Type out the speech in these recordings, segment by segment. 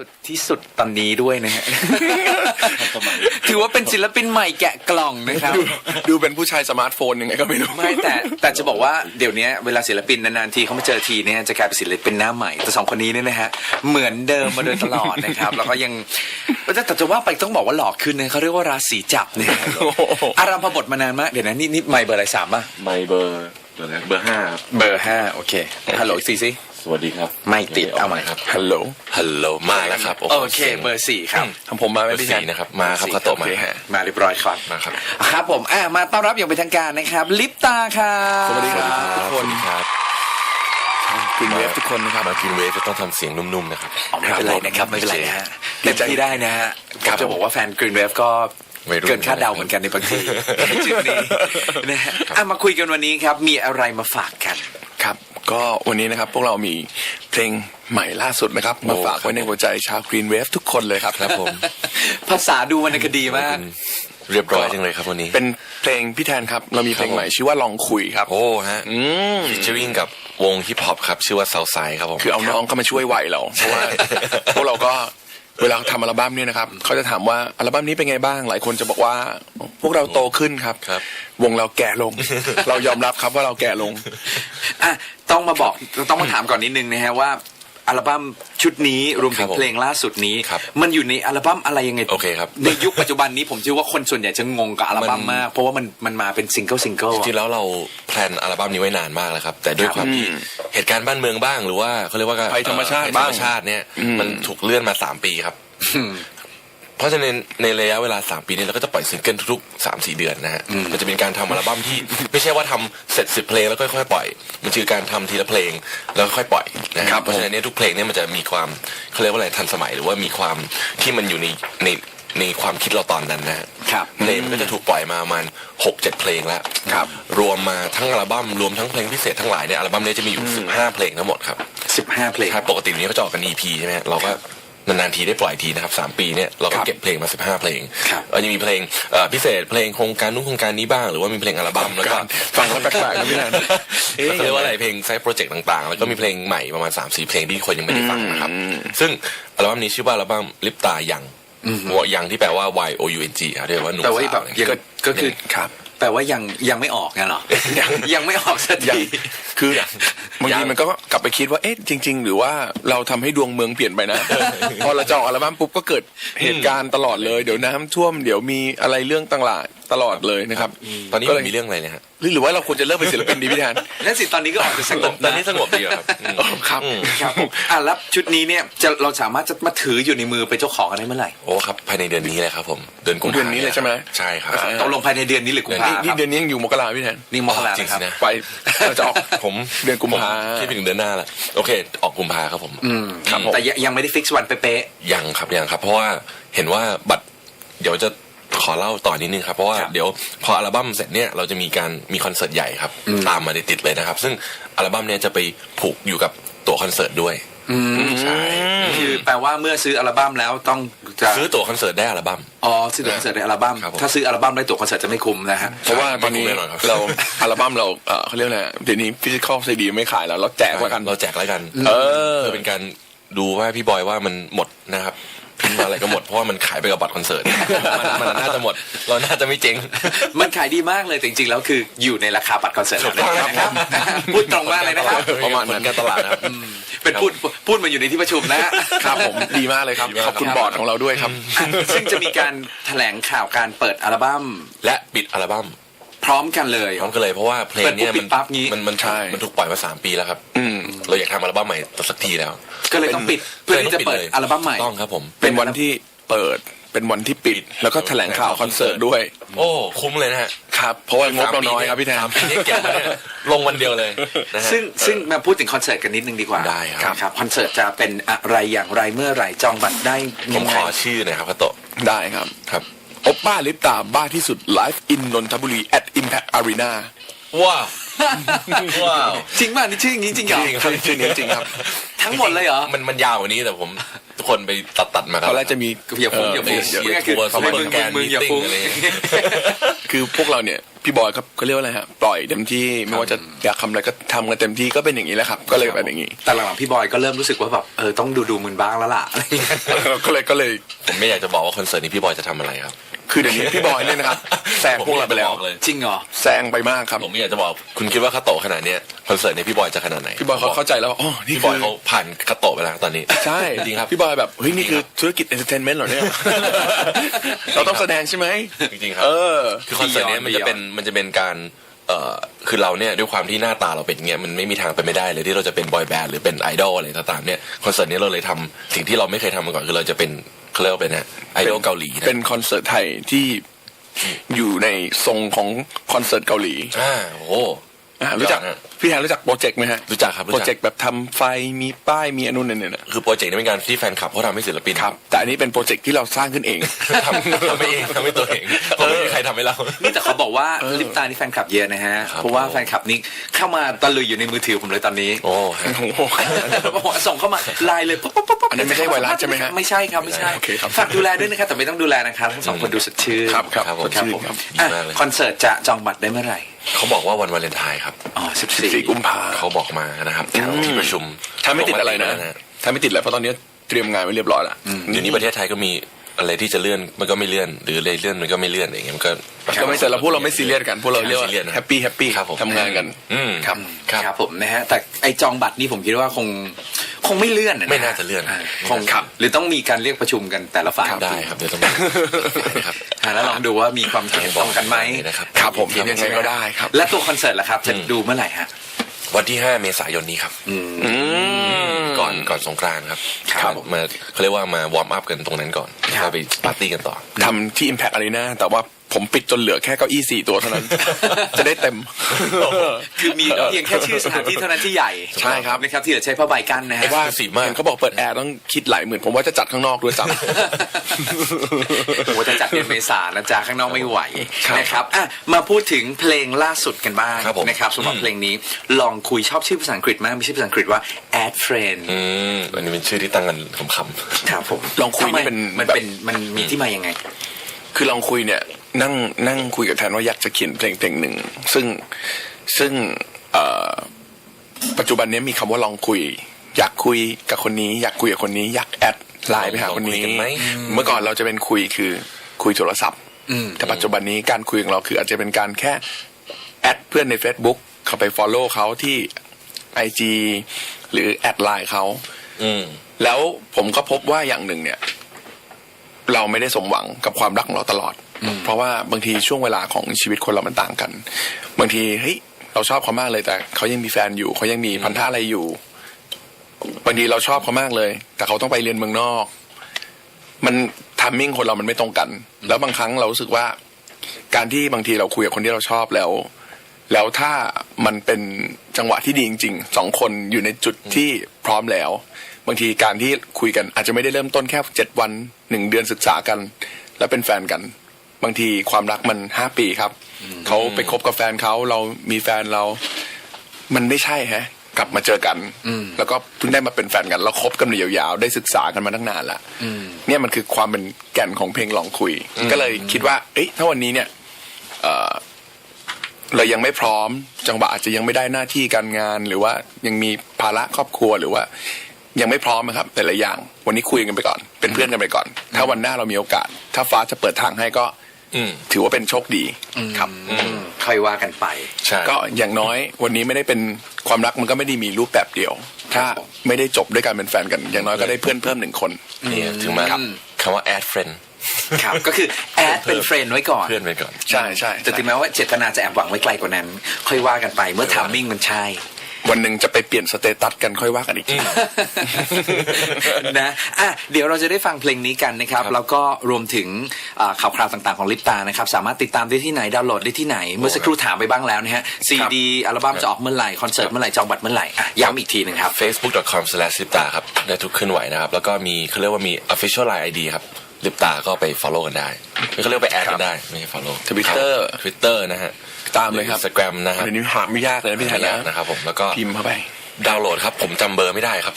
สุดที่สุดตอนนี้ด้วยนะฮะ ถือว่าเป็นศิลปินใหม่แกะกล่องนะครับดูดูเป็นผู้ชายสมาร์ทโฟนยังไงก็ไม่รู้ ไม่แต่แต่จะบอกว่าเดี๋ยวนี้เวลาศิลปินนานๆทีเขามาเจอทีเนี่ยจะกลายเป็นศิลปินหน้าใหม่ แต่สองคนนี้เนี่ยนะฮะเหมือนเดิมมาโดยตลอดนะครับ แล้วก็ยังแต่แต่จะว่าไปต้องบอกว่าหล่อขึ้นนะเขาเรียกว่าราศีจับเนี่ยโอ้โหอารามพบทมานานมากเดี๋ยวนะนี่นี่ไม่เบอร์อะไรสามป่ะไม่เบอร์เดี๋ยวนะเบอร์ห้าครับเบอร์ห้าโอเคฮัลโหลอีกสี่สิ สวัสดีครับ ไม่ติดเอาใหม่ครับ ฮัลโหล ฮัลโหล มาแล้วครับโอเค เบอร์สี่ครับทำผมมาเบไหมอร์พี่แทสี่นนะครับ มาครับสี่คาโตะมาโอเคฮะมาเรียบร้อยครับ มาครับ ครับผมอะมาต้อนรับอย่างเป็นทางการนะครับ ลิปตาครับ สวัสดีครับทุกคนครับคุณเวฟทุกคนนะครับ มากินเวฟจะต้องทำเสียงนุ่มๆนะครับอ๋อไม่เป็นไรนะครับ ไม่เป็นไรนะฮะดีเต็มใจที่ได้นะฮะผครัมบจะบอกว่าแฟนกรีนเวฟก็วัยรุ่นเกินคาดเดาเหมือนกันในบางทีจุดนี้นะฮะอะมาคุยกันวันนี้ครับ มีอะไรมาฝากกันครับ ก็วันนี้นะครับพวกเรามีเพลงใหม่ล่าสุดนะครับ มาฝากไว้ในหัวใจชาวกรีนเวฟทุกคนเลยครับครับผม ภาษาดูวรรณคดีมาก เรียบร้อยจังเลยครับวันนี้ เป็นเพลงพี่แทนครับ เรามีเพลงใหม่ชื่อว่าลองคุยครับ โอ้ฮะอืมฟิชเชอริงกับวงฮิปฮอปครับ ชื่อว่าเซาไซครับผม คือเอาน้องเข้ามาช่วยไหวเราเพราะว่าพวกเราก็เวลาทำอัลบั้มเนี่ยนะครับเขาจะถามว่าอัลบั้มนี้เป็นไงบ้าง หลายคนจะบอกว่า พวกเราโตขึ้นครับครับวงเราแก่ลง เรายอมรับครับว่าเราแก่ลงอะ ต้องมาบอกต้องมาถามก่อนนิดนึงนะฮะว่าอัลบั้มชุดนี้รวมถึครังบผมเพลงล่าสุดนี้ครับมันอยู่ในอัลบั้มอะไรยังไงโอเคครับในยุคปัจจุบันนี้ผมเชื่อว่าคนส่วนใหญ่จะงงกับอัลบั้มมันมาก เพราะว่ามันมันมาเป็นซิงเกิลซิงเกิลจริงๆแล้วเราแพลนอัลบั้มนี้ไว้นานมากแล้วครับ แต่ด้วยความที่เหตุการณ์บ้านเมืองบ้างหรือว่าเขาเรียกว่าภัยธรรมชาติเอ่อภัยธรรมบ้างชาติเนี่ยอืมมันถูกเลื่อนมาสามปีครับ เพราะฉะนั้นในระยะเวลา 3 ปีนี้เราก็จะปล่อยซิงเกิลทุกๆ 3 4 เดือนนะฮะมันจะเป็นการทำอัลบั้มที่ ไม่ใช่ว่าทำเสร็จสิบเพลงแล้วค่อยๆปล่อย มันคือการทำทีละเพลงแล้วค่อยๆปล่อยนะคครัรับบเพราะฉะนั้นเนี่ยทุกเพลงเนี่ยมันจะมีความเขาเรียกว่าอะไรทันสมัยหรือว่ามีความที่มันอยู่ในในในความคิดเราตอนนั้นนะฮะ ครับ เพลงมันก็จะถูกปล่อยมาประมาณหกเจ็ดเพลงแล้วครับ รวมมาทั้งอัลบั้มรวมทั้งเพลงพิเศษทั้งหลายเนี่ยอัลบั้มนี้จะมีอยู่สิบห้าเพลงทั้งหมดครับสิบห้าเพลง ครับปกตินี้เขาจะออกกัน EP ใช่ไหมฮะเราก็ นานๆทีได้ปล่อยทีนะครับสามปีเนี่ยเราก็ครับเก็บเพลงมาสิบห้าเพลงครับเออจะมีเพลงเอ่อพิเศษเพลงโครงการนู้นโครงการนี้บ้าง หรือว่ามีเพลงอัลบั้มแล้วก็ฟังแล้วแปลกๆนะพี่แทนเขาเรียกว่าอะไรเพลงไซต์โปรเจกต์ต่างๆ แล้วก็มีเพลงใหม่ประมาณ3ามสี่เพลงที่คนยังไม่ได้ฟังนะครับ ซึ่งอัลบั้มนี้ชื่อว่าอัลบั้มลิปตายังหัวยังที่แปลว่า Y O U N G ครับเรียกว่าหนุ่มแต่ว่าสาวแบบเนี่ยยังก็คือครับ แปลว่ายังยังไม่ออกงั้นเหรอยังยังไม่ออกสักยังทีคือบางทีมันก็กลับไปคิดว่าเอ๊ะจริง ๆ หรือว่าเราทำให้ดวงเมืองเปลี่ยนไปนะพอเราจะออกอัลบั้มปุ๊บก็เกิดเหตุการณ์ตลอดเลย เดี๋ยวน้ำท่วมเดี๋ยวมีอะไรเรื่องต่างๆ ตลอดเลยนะครับ ตอนนี้ก็มัเลยนมีเรื่องอะไรเนะฮะหรือหรือว่าเราควรจะเริ่มเป็นศิลปินดีพี่แทนนั่นสิตอนนี้ก็ออกจะสงบตอนนะนี้สงบดีแล้วครับอืมครับครับผมอะแล้วชุดนี้เนี่ยจะเราสามารถจะมาถืออยู่ในมือเป็นเจ้าของกันได้เมื่อไหร่โอ้ครับภายในเดือนนี้เลยครับผมเดือนกุมภาเดือนนี้เลยใช่ไหมใช่ครับอ่าตกลงภายในเดือนนี้หรือกุมภานี่คนี่รับเดือนนี้ยังอยู่มกราพี่แทนนี่มกราจริงนะครับสินะไปเราจะออกผมเดือนกุมภาผคิดไปถึงเดือนหน้าละโอเค ออกกุมภาครับผมอืมครับผมแต่ยังยังไม่ได้ฟิกซ์วันเป๊ะยังครับยังครับ เพราะว่าเห็นว่าบัตรเดี๋ยวจะ ขอเล่าต่อนิดนึงครับ เพราะว่าครับเดี๋ยวพออัลบั้มเสร็จเนี่ยเราจะมีการมีคอนเสิร์ตใหญ่ครับ ตามมาติดๆเลยนะครับ ซึ่งอัลบั้มเนี่ยจะไปผูกอยู่กับตั๋วคอนเสิร์ตด้วยๆอืมใช่คือแปลว่าเมื่อซื้ออัลบั้มแล้วต้องจะซื้อตั๋วคอนเสิร์ตได้อัลบั้มอ๋อซื้อตั๋วคอนเสิร์ตในอัลบั้มครับผมถ้าซื้ออัลบั้มได้ตั๋วคอนเสิร์ตจะไม่คุ้มนะฮะเพราะว่าตอนนี้ไม่คุ้มแน่นอนครับเราอัลบั้มเราเอ่อเขาเรียกอะไรเดี๋ยวนี้ฟิสิกอลซีดีไม่ขายแล้วเราแจกว่ากันเราแจกแล้วกัน เออเพื่อเป็นการดูว่าพี่บอยว่ามันหมดนะครับพิมพ์มา อะไรก็หมดเพราะว่ามันขายไปกับบัตรคอนเสิร์ตมันมันน่าจะหมด เราน่าจะไม่เจ๊ง มันขายดีมากเลยแต่จริงๆแล้วคืออยู่ในราคาบัตรคอนเสิร์ตถูกต้องนะครับพูดตรงมากเลยนะครับประมาณนั้นการตลาดนะครับเป็นพูดพูดมาอยู่ในที่ประชุมนะฮะครับผมดีมากเลยครับดีมากขอบคุณบอร์ดของเราด้วยครับ ซึ่งจะมีการแถลงข่าวการเปิดอัลบั้ม และปิดอัลบั้มพร้อมกันเลยพร้อมกันเลยเพราะว่าเพลงเนี่ยเปิดปุ๊บปิมันดปั๊บงี้มันมันใช่มันถูกปล่อยมาสามปีแล้วครับอืม เราอยากทำอัลบั้มใหม่สักทีแล้ว ก็เลยต้องปิดเพื่อที่จะเปิดอัลบั้มใหม่ต้องครับผม เป็นวันที่เปิดเป็นวันที่ปิด แล้วก็แถลงข่าวคอนเสิร์ตด้วย โอ้ คุ้มเลยนะฮะครับเพราะว่างบเราน้อยครับพี่แทนสามปีนี้เก็บมาเนี่ยลงวันเดียวเลยนะฮะซึ่งซึ่งมาพูดถึงคอนเสิร์ตกันนิดนึงดีกว่าได้ครับครับคอนเสิร์ตจะเป็นอะไรอย่างไรเมื่อไหร่จองบัตรได้ผยัมงไงขอชื่อหน่อยครับพะโตะได้ครับครับโอปป้าลิปตาบ้าที่สุดไลฟ์อินนนทบุรี at impact arena ว้าว ว้าวจริงป่ะนี่ชื่ออย่างนี้จริงเหรอจริงครับชื่อนี้จริงครับ ทั้งหมดเลยเหรอ มันมันยาวกว่านี้แต่ผมทุกคนไปตัดตัดมาคตรับอนแรกจะมีอย่าฟุ้งอย่าฟุ้งเเดี๋ยวไม่งั้นคือทัวร์มึงซุปเปอร์แกรนด์มึงอย่าฟุ้งมีตติ้งอะไรอย่างเงี้ยคือพวกเราเนี่ยพี่บอยก็ก็เรียกว่าอะไรฮะปล่อยเต็มที่ไม่ว่าจะอยากทำอะไรก็ทำกันเต็มที่ก็เป็นอย่างนี้แหละครับ ก็เลยเป็นอย่างนี้แต่หลังๆพี่บอยก็เริ่มรู้สึกว่าแบบเออต้องดูดูๆมึนบ้างแล้วล่ะอะไรอย่างเงี้ยก็เลยก็เลยผมไม่อยากจะบอกว่าคอนเสิร์ตนี้พี่บอยจะทำอะไรครับ คือเดี๋ยวนี้พี่บอยเนี่ยนะครับแซงพวกเราไปแล้วผมม่อยกจะบอกเลยจริงเหรอแซงไปมากครับ ผมไม่อยากจะบอกคุณคิดว่าคาโตะขนาดเนี้ยคอนเสิร์ตนี้พี่บอยจะขนาดไหนพี่บอยเขาเข้าใจแล้วว่าอ๋อนี่พี่บคือยอเขาผ่านคาโตะไปแล้วตอนนี้ใช่จริงครับพี่บอยแบบเฮ้ยนี่คือธุรกิจเอนเตอร์เทนเมนต์เหรอเนี่ยเราต้องแสดงใช่ไหมจริงๆครัเออคือคอนเสิร์ตเนี้ยมันจะเป็นมันจะเป็นการเอ่อคือเราเนี่ยด้วยความที่หน้าตาเราเป็นอย่างเงี้ยมันไม่มีทางเป็นไม่ได้เลยที่เราจะเป็นบอยแบนด์หรือเป็นไอดอลอะไรต่างๆเนี่ยคอนเสิร์ตนี้เราเลยทำสิ่งที่เราไม่เคยทำมาก่อนคือเราจะเป็น เขาเรียกว่าเป็นนะไอดอลเกาหลีนะเป็นคอนเสิร์ตไทยที่อยู่ในทรงของคอนเสิร์ตเกาหลี อ่าโอ้โหอะ รู้จักยอดฮะพี่แทนรู้จักโปรเจกต์ไหมฮะรู้จักครับรู้โปรจักเจกต์แบบทำไฟมีป้ายมีอนนุนเนี่ยเนี่ยคือโปรเจกต์นี้เป็นการที่แฟนคลับเขาทำให้ศิลปินครับแต่อันนี้เป็นโปรเจกต์ที่เราสร้างขึ้นเองทำทำไปเองทำให้ตัวเองเพราะไม่มีใครทำให้เรานี่แต่เขาบอกว่าลิปตานี่แฟนคลับเยอะนะฮะครับเพราะว่าแฟนคลับนี่เข้ามาตะลุยอยู่ในมือถือผมเลยตอนนี้ โอ้ฮะโอ้โหส่งเข้ามาไลน์เลยปุ๊บปุ๊บปุ๊บปุ๊บอันนั้นไม่ใช่ไวรัสใช่ไหมฮะไม่ใช่ครับไม่ใช่โอเคครับฝากดูแลด้วยนะครับแต่ไม่ต้องดูแลนะครับทั้งสองคนดูสดชื่นครับครับครับผมครับผมครับอะดีมากเลยคอนเสิร์ตจะจองบัตรได้เมื่อไหร่ เขาบอกว่าวันวาเลนไทน์ครับอ๋อสิบสี่สี่กุมภาเขาบอกมานะครับที่ประชุมถ้าไม่ติดอะไรนะบอกว่าถ้าไม่ติดอะไรเพราะตอนนี้เตรียมงานไว้เรียบร้อยละเดี๋ยวนี้ประเทศไทยก็มี อะไรที่จะเลื่อนมันก็ไม่เลื่อน หรืออะไรเลื่อนมันก็ไม่เลื่อนอย่างเงี้ยมันก็ก็ไม่แต่เราพวกเราไม่ซีเรียสกันพวกเราเรียกว่าซีเรียสนะแฮปปี้แฮปปี้ครับผมทำงานกันอืมครับครับผมนะฮะแต่ไอจองบัตรนี่ผมคิดว่าคงคงไม่เลื่อนนะไม่น่าจะเลื่อนาคงหรือต้องมีการเรียกประชุมกันแต่ละฝ่ายได้ครับเดี๋ยวต้องครับอ่าแล้วลองดูว่ามีความเห็นตรงกันไหมนะครับครับผมยังไงก็ได้ครับ และตัวคอนเสิร์ตล่ะครับจะดูเมื่อไหร่ฮะวันที่ 5 เมษายนนี้ครับ อืม ก่อนก่อนสงกรานต์ครับครับมาเขาเรียกว่า มาวอร์มอัพกันตรงนั้นก่อนครับแล้วไปปาร์ตี้กันต่อทำที่ Impact Arena แต่ว่า ผมปิดจนเหลือแค่เก้าอี้สี่ตัวเท่านั้น จะได้เต็ม คือมีเพียงแค่ชื่อสถานที่เท่านั้นที่ใหญ่ใช่ครับนะครับที่เหลือใช้ผ้าใบกั้นนะฮะว่าสีมากเห็นเขาบอกเปิดแอร์ต้องคิดหลายหมื่นผมว่าจะจัดข้างนอกด้วยซ้ำโอ้โหจะจัดเดือนเมษานะจ๊ะข้างนอกไม่ไหวครับนะครับอะมาพูดถึงเพลงล่าสุดกันบ้างครับผมนะครับสำหรับอืมเพลงนี้ลองคุยชอบชื่อภาษาอังกฤษมากมีชื่อภาษาอังกฤษว่า add friend อืมอันนี้เป็นชื่อที่ตั้งกันขำๆครับผมลองคุยทำไมนี่เป็นมันแบบเป็นมันมีที่มายังไง คือลองคุยเนี่ย นั่งนั่งคุยกับแทนว่าอยากจะเขียนเพลงเพลงหนึ่ง ซึ่งซึ่งเอ่อปัจจุบันนี้มีคำว่าลองคุย อยากคุยกับคนนี้ อยากคุยกับคนนี้ อยากแอดไลน์ไปหาคนนี้ลองคุยกันไหมเมื่อก่อนเราจะเป็นคุยคือคุยโทรศัพท์อืมแต่ปัจจุบันนี้การคุยของเราคืออาจจะเป็นการแค่แอดเพื่อนใน Facebook เข้าไป Follow เขาที่ IG หรือแอดไลน์เขาอืมแล้วผมก็พบว่าอย่างหนึ่งเนี่ย เราไม่ได้สมหวังกับความรักของเราตลอด เพราะว่าบางทีช่วงเวลาของชีวิตคนเรามันต่างกัน บางทีเฮ้ยเราชอบเขามากเลยแต่เขายังมีแฟนอยู่เขายังมีพันธะอะไรอยู่บางทีเราชอบเขามากเลย แต่เขาต้องไปเรียนเมืองนอก มันทัมมิ่งคนเรามันไม่ตรงกัน แล้วบางครั้งเรารู้สึกว่า การที่บางทีเราคุยกับคนที่เราชอบแล้ว แล้วถ้ามันเป็นจังหวะที่ดีจริงๆสองคนอยู่ในจุดที่พร้อมแล้ว บางทีการที่คุยกันอาจจะไม่ได้เริ่มต้นแค่เจ็ดวันหนึ่งเดือนศึกษากัน แล้วเป็นแฟนกัน บางทีความรักมันห้าปีครับ เขาไปคบกับแฟนเขาเรามีแฟนเรา มันไม่ใช่ฮะ กลับมาเจอกัน แล้วก็เพิ่งได้มาเป็นแฟนกัน แล้วคบกันมายาวๆ ได้ศึกษากันมาตั้งนานละเนี่ยมันคือความเป็นแก่นของเพลงลองคุย ก็เลยคิดว่า เอ้ยถ้าวันนี้เนี่ยเอ่อเรายังไม่พร้อม จังหวะอาจจะยังไม่ได้หน้าที่การงาน หรือว่ายังมีภาระครอบครัวหรือว่ายังไม่พร้อมนะครับ แต่ละอย่าง วันนี้คุยกันไปก่อน เป็นเพื่อนกันไปก่อน ถ้าวันหน้าเรามีโอกาส ถ้าฟ้าจะเปิดทางให้ก็อืม ถือว่าเป็นโชคดีครับค่อยว่ากันไปใช่ก็อย่างน้อยวันนี้ไม่ได้เป็นความรักมันก็ไม่ได้มีรูปแบบเดียว ถ้าไม่ได้จบด้วยการเป็นแฟนกัน อย่างน้อยก็ได้เพื่อนเพิ่มหนึ่งคนนี่ถึงมาครับคำว่า add friend ครับก็คือแอดเป็นเฟรนด์ไว้ก่อนเพื่อนไปก่อนใช่ใช่แต่ถึงแม้ว่าเจตนาจะแอบหวังไว้ไกลกว่านั้น ค่อยว่ากันไปเมื่อทามมิ่งมันใช่ วันหนึ่งจะไปเปลี่ยนสเตตัสกันค่อยว่ากันอีกที นะอะเดี๋ยวเราจะได้ฟังเพลงนี้กันนะครับครับ แล้วก็รวมถึงอ่าข่าวคราวต่างๆของลิปตานะครับ สามารถติดตามได้ที่ไหน ดาวน์โหลดได้ที่ไหน เมื่อสักครู่ถามไปบ้างแล้วนะฮะซีดีอัลบั้มจะออกเมื่อไหร่ คอนเสิร์ตเมื่อไหร่ จองบัตรเมื่อไหร่อะย้ำอีกทีหนึ่งครับ facebook.com slash ลิปตาครับได้ทุกเคลื่อนไหวนะครับ แล้วก็มีเขาเรียกว่ามี official line ID ครับ ลิปตาก็ไป follow กันได้เขาเรียกไปแอดกันได้ไม่ใช่ follow Twitter Twitter นะฮะตามเลยครับสแกรมนะครับเดี๋ยวนี้หาไม่ยากเลยนะพี่ไทยไม่นะยากนะครับผมแล้วก็พิมพ์เข้าไปดาวน์โหลดครับ ผมจำเบอร์ไม่ได้ครับ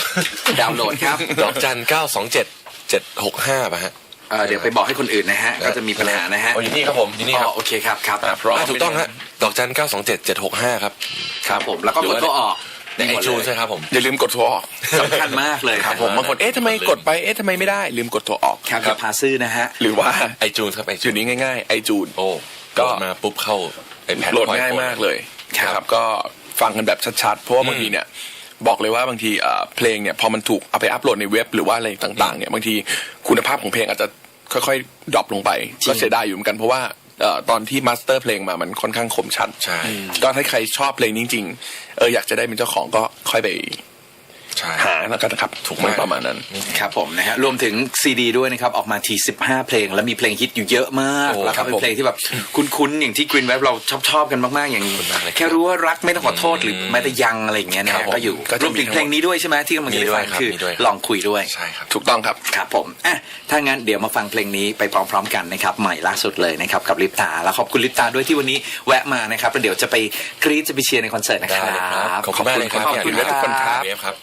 ดาวน์โหลดครับดอกจันเก้าสองเจ็ดเจ็ดหกห้าป่ะฮะเอ่อเดี๋ยวไปบอกให้คนอื่นนะฮะ ก็จะมีปัญหานะฮะอ๋ออยู่นี่ครับผมอยู่นี่คอ๋รัอบโอเคครับครับอะพร้อมอะถูกต้องฮะดอกจันเก้าสองเจ็ดเจ็ดหกห้าครับ ครับผมแล้วก็กดตัวออก ในไอจูนใช่ครับผมอย่าลืมกดโทรออกสำคัญมากเลยครับผมบางคนเอ๊ะทำไมกดไปเอ๊ะทำไมไม่ได้ ลืมกดโทรออกครับอย่าพาซื่อนะฮะหรือว่าไอจูนครับไอจูจุดนนี้ง่ายๆไอจูนโอ้ก็ก็มาปุ๊บเข้าไอแพดโหลดง่ายมากเลยครับก็ฟังกันแบบชัดๆเพราะว่าบางทีเนี่ยบอกเลยว่าบางทีเอ่อเพลงเนี่ยพอมันถูกเอาไปอัพโหลดในเว็บหรือว่าอะไรต่างๆเนี่ยบางทีคุณภาพของเพลงอาจจะค่อยๆดรอปลงไป ก็เสียดายอยู่เหมือนกันเพราะว่าเอ่อ ตอนที่มาสเตอร์เพลงมามันค่อนข้างคมชัด ใช่ ก็ถ้าใครชอบเพลงนี้จริง ๆ เอออยากจะได้เป็นเจ้าของก็ค่อยไปใช่ หาแล้วกันนะครับถูกมากประมาณนั้นครับผมนะฮะรวมถึงซีดีด้วยนะครับ ออกมาที15เพลง แล้วมีเพลงฮิตอยู่เยอะมากโอ้แล้วครัก็บเป็นเพลงที่แบบคุ้นๆ อย่างที่ Green Wave เราชอบชอบๆกันมากๆ อย่างขอบคุณมากเลยครับแค่รู้ว่ารักไม่ต้องขอโทษหรือแม้แต่ยังอะไรอย่างเงี้ยนะครัฮะบผมก็อยู่ก็จะรวมถึงเพลงนี้ด้วยใช่ไหมที่กำลังจะได้ฟังมีด้วยครับคือมีด้วยลองคุยด้วยใช่ครับถูกต้องครับครับผมอะถ้างั้นเดี๋ยวมาฟังเพลงนี้ไปพร้อม ๆ กันนะครับใหม่ล่าสุดเลยนะครับกับลิปตาแล้วขอบคุณลิปตาด้วยที่วันนี้แวะมานะครับแล้วเดี๋ยวจะไปกรี๊ดจะไปเชียร์ในคอนเสิร์ตนะคได้รับเลยครับขอบคุณมากเลยครับขอบคุณพี่ทุกคนครับเวฟครับ